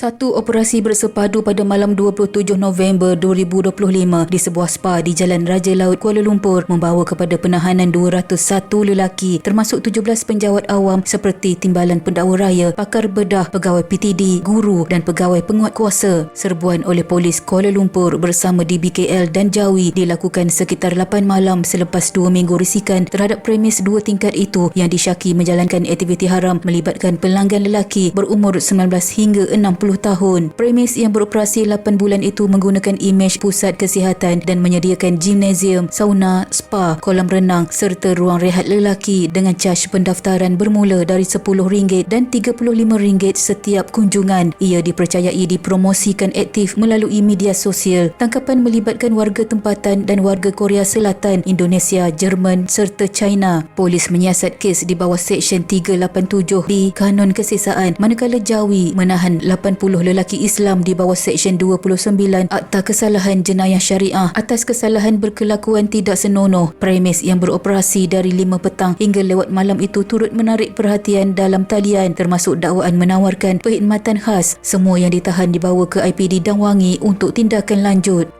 Satu operasi bersepadu pada malam 27 November 2025 di sebuah spa di Jalan Raja Laut Kuala Lumpur membawa kepada penahanan 201 lelaki termasuk 17 penjawat awam seperti Timbalan Pendakwa Raya, pakar bedah, pegawai PTD, guru dan pegawai penguat kuasa. Serbuan oleh polis Kuala Lumpur bersama DBKL dan Jawi dilakukan sekitar 8 malam selepas 2 minggu risikan terhadap premis dua tingkat itu yang disyaki menjalankan aktiviti haram melibatkan pelanggan lelaki berumur 19 hingga 60 tahun. Premis yang beroperasi 8 bulan itu menggunakan imej pusat kesihatan dan menyediakan gimnasium, sauna, spa, kolam renang serta ruang rehat lelaki dengan caj pendaftaran bermula dari RM10 dan RM35 setiap kunjungan. Ia dipercayai dipromosikan aktif melalui media sosial. Tangkapan melibatkan warga tempatan dan warga Korea Selatan, Indonesia, Jerman serta China. Polis menyiasat kes di bawah Seksyen 387 di Kanun Kesisaan manakala Jawi menahan 80 lelaki Islam di bawah Seksyen 29 Akta Kesalahan Jenayah Syariah atas kesalahan berkelakuan tidak senonoh. Premis yang beroperasi dari 5 petang hingga lewat malam itu turut menarik perhatian dalam talian termasuk dakwaan menawarkan perkhidmatan khas. Semua yang ditahan dibawa ke IPD Dangwangi untuk tindakan lanjut.